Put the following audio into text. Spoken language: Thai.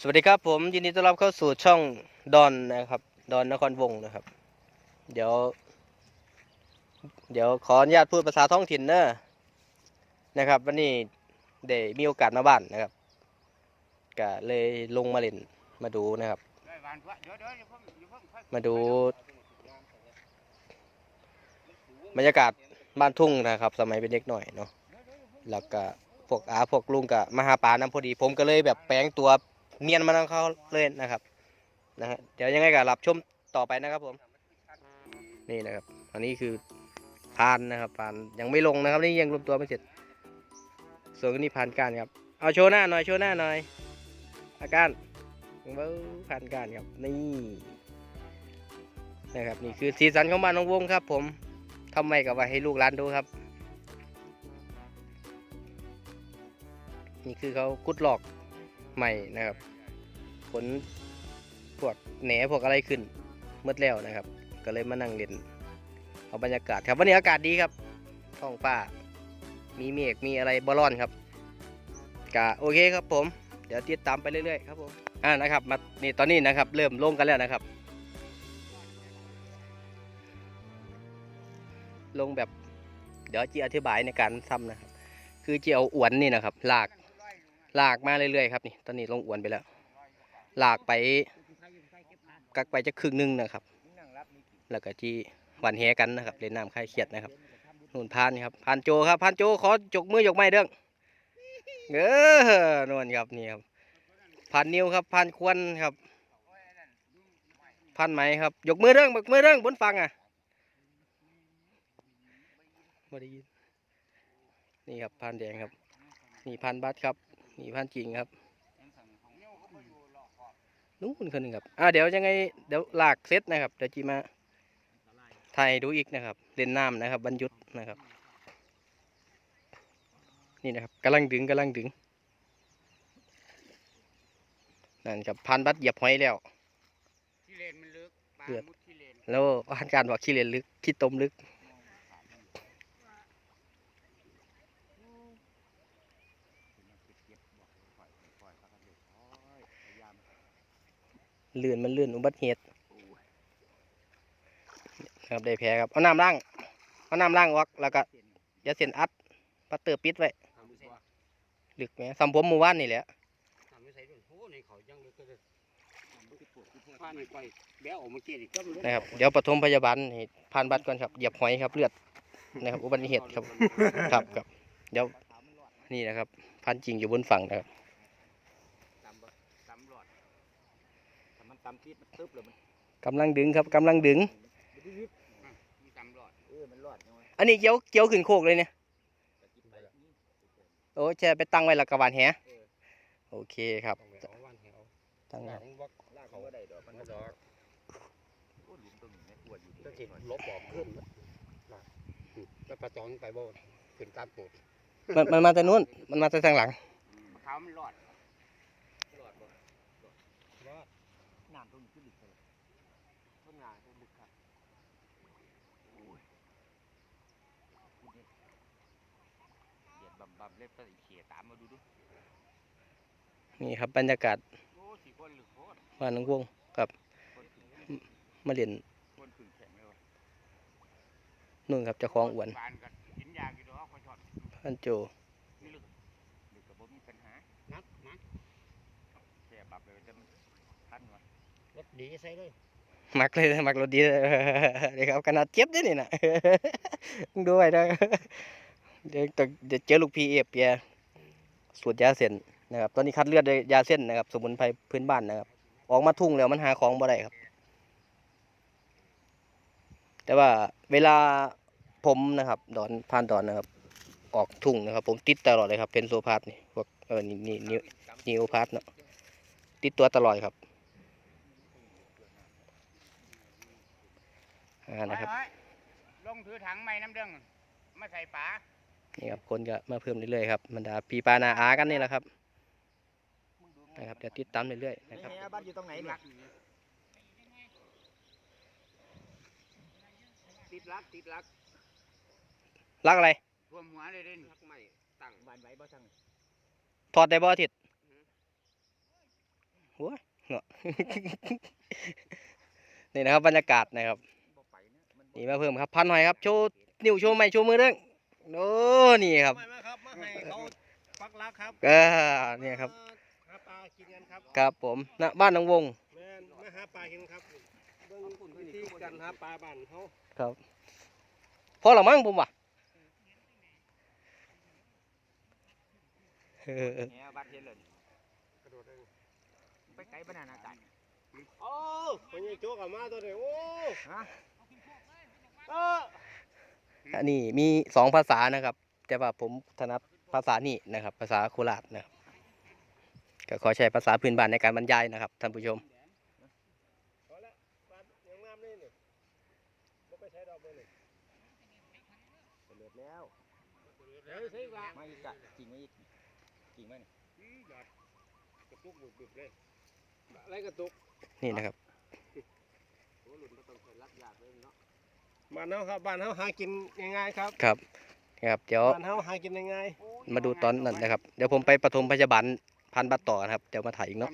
สวัสดีครับผมยินดีต้อนรับเข้าสู่ช่องดอนนะครับ ดอนนครวงนะครับ เดี๋ยว เดี๋ยวขออนุญาตพูดภาษาท้องถิ่นเนอะนะครับ วันนี้ได้มีโอกาสมาบ้านนะครับก็เลยลงมาเล่นมาดูนะครับ มาดู บรรยากาศบ้านทุ่งนะครับ สมัยเป็นเด็กหน่อยเนาะแล้วก็พวกอาพวกลุงกับมหาปาน้ำพอดี ผมก็เลยแบบแปลงตัว เนียนมาทางเขาเลยนะครับนะฮะเดี๋ยวยังไงก็รับชมต่อไปนะครับผม นี่นะครับอันนี้คือพานนะครับพานยังไม่ลงนะครับนี่ยังรวมตัวไม่เสร็จ ส่วนนี้พานการครับเอาโชว์หน้าหน่อยโชว์หน้าหน่อยอาการเบ้าพานการครับนี่นะครับนี่คือสีสันของบ้านน้องวงครับ ผมทำไมกับว่าให้ลูกหลานดูครับ นี่คือเขากุดหลอก ใหม่นะครับขนพวกแหนพวกอะไรขึ้นเมื่อแล้วนะครับ ก็เลยมานั่งเล่นเอาบรรยากาศครับวันนี้อากาศดีครับท้องฟ้ามีเมฆมีอะไรบอลอนครับกะโอเคครับผม เดี๋ยวติดตามไปเรื่อยๆครับผมอ่านะครับมานี่ตอนนี้นะครับ เริ่มลงกันแล้วนะครับ ลงแบบเดี๋ยวจีอธิบายในการทำนะครับ คือจีเอาอวนนี่นะครับลาก ลากมาเรื่อยๆครับนี่ตอนนี้ลงอวนไปแล้ว หลากไปกักไปจะครึ่งหนึงนะครับ แล้วก็ที่หวันแหกันนะครับเล่นน้ำคลายเครียดนะครับนู่นพานครับพานโจครับพานโจขอจกมือยกไม้เด้งเออนวลครับนี่ครับพานนิวครับพานควนครับพานไหมครับ ยกมือเด้งยกมือเด้งบนฟังอะไม่ได้ยินนี่ครับพานแดงครับ นี่พานบัสครับ นี่พานจริงครับนู้นคนหนึ่งครับอ่าเดี๋ยวยังไงเดี๋ยวลากเซตนะครับเดี๋ยวจีมาถ่ายให้ดูอีกนะครับเล่นน้ำนะครับบรรยุทธ์นะครับ นี่นะครับกำลังดึงกำลังดึงนั่นครับพานบัสเหยียบหอยแล้วขี้เลนมันลึกปลาเลือดมุดขี้เลนแล้วพานการบอกขี้เลนลึกขี้ตมลึก เลื่อนมันเลื่อนอุบัติเหตุครับได้แผลครับเอาน้ำล้างเอาน้ำล้างออกแล้วก็ยาเส้นอัดปัตเตอร์ปิดไว้ลึกไหมสัมผมหมู่บ้านนี่แหละนะครับเดี๋ยวปฐมพยาบาลผ่านบัตรก่อนครับเหยียบหอยครับเลือดนะครับอุบัติเหตุครับครับครับเดี๋ยวนี่นะครับพันจริงอยู่บนฝั่งนะครับ ตำบ่ตำหลอดถ้ามัน ตำที่มันตึ๊บเลยมันกำลังดึงครับกำลังดึงมันตำหลอดเออมันหลอดน้อยอันนี้เกี่ยวเกี่ยวขึ้นโคกเลยเนี่ยโอ้แช่ไปตั้งไว้และกระบาดแหโอเคครับตั้งไว้ลากเขาก็ได้ดอกมันก็ดอกโอ้หลุมตรงนี้ไม่ปวดอยู่จะเห็นลบออกขึ้นแล้วประจองไปบ่ขึ้นตามโปดมันมันมาแต่นู้น มันมาแต่ทางหลัง มะขามมันหลอดหลอดบ่หลอด น้ำตรงนี้ขึ้นลึกเลยต้นงาตรงลึกครับโอ้ยพูดดิเดี๋ยวบำบำเล็บตะอีเขียตามมาดูดูนี่ครับบรรยากาศโอ้สีคนหรือโคตรบ้านน้องวงครับคนขึ้นแข็งมาเรียนคนขึ้นแข็งเลยวะนู่นครับเจ้าของอวนปานกันกินยากี่ดอกเขาชอบพันโจนี่ลึกลึกกับผมมีปัญหานักนักแค่ปรับเลยจะมันทันวะ รถดีใส่เลยมักเลยมักรถดีเลยเดี๋ยวครับขนาดเจ็บด้วยนี่นะดูไว้นะเดี๋ยวต้เดี๋ยวเจอลูกพีเอฟเปียสูตรยาเส้นนะครับตอนนี้คัดเลือดยาเส้นนะครับ สมุนไพรพื้นบ้านนะครับ ออกมาทุ่งแล้วมันหาของบ่ได้ครับ แต่ว่าเวลาผมนะครับ ดอนผ่านดอนนะครับ ออกทุ่งนะครับ ผมติดตลอดเลยครับ เป็นโซพาร์ทนี่พวกเออนี่นี่นิวพาร์ทเนาะติดตัวตลอดครับ อ่านะครับเฮ้ยลงถือถังไม้น้ำเด้งมาใส่ฝานี่ครับคนก็มาเพิ่มเรื่อยๆครับบรรดาพี่ปานาอากันนี่แหละครับนะครับเดี๋ยวติดตามเรื่อยๆนะครับบ้านอยู่ตรงไหนเนี่ยติดลักติดลักรักอะไรท่วมหัวเลยเด่นรักไม่ตั้งบ้านไว้บ่ช่างถอดได้บ่อาทิตย์โอ้ยเนาะนี่นะครับบรรยากาศนะครับบ่ไป นะมันนี่มาเพิ่มครับพันหน่อยครับโชว์นิ้วโชว์ไม้โชว์มือเด้งโอ้นี่ครับมามาครับมาให้เขาปักหลักครับเออเนี่ยครับหาปลากินกันครับครับผมณบ้านหนองวงแม่นมาหาปลากินครับเบิ่งวิธีการหาปลาบ้านเขาครับพอละมั้งผมว่ะเออแหบ้านเฮ็ดเลยกระโดดได้ไปไกลบ้านนาจ่ายโอ้คนยังโจกกับมาตัวนี้โอ้ฮะเอ ออันนี้มีสองภาษานะครับ แต่ว่าผมถนัดภาษานี่นะครับ ภาษาโคราชนะครับก็ขอใช้ภาษาพื้นบ้านในการบรรยายนะครับท่านผู้ชมพอแล้วปลาอย่างงามเลยนี่บ่ไปใช้ดอกเลยนี่เลิศแล้วเดี๋ยวใช้ปลาไม่กะจริงไหมอีกจริงไหมนี่อืมบาดกระตุกบุบๆเลยอะไรกระตุกนี่นะครับ บ้านเฮาครับบ้านเฮาหากินง่ายๆครับครับครับเดี๋ยวบ้านเฮาหากินง่ายมาดูตอนนั้นนะครับ เดี๋ยวผมไปปฐมพยาบาลพันบัตรต่อกันครับ เดี๋ยวมาถ่ายอีกเนาะ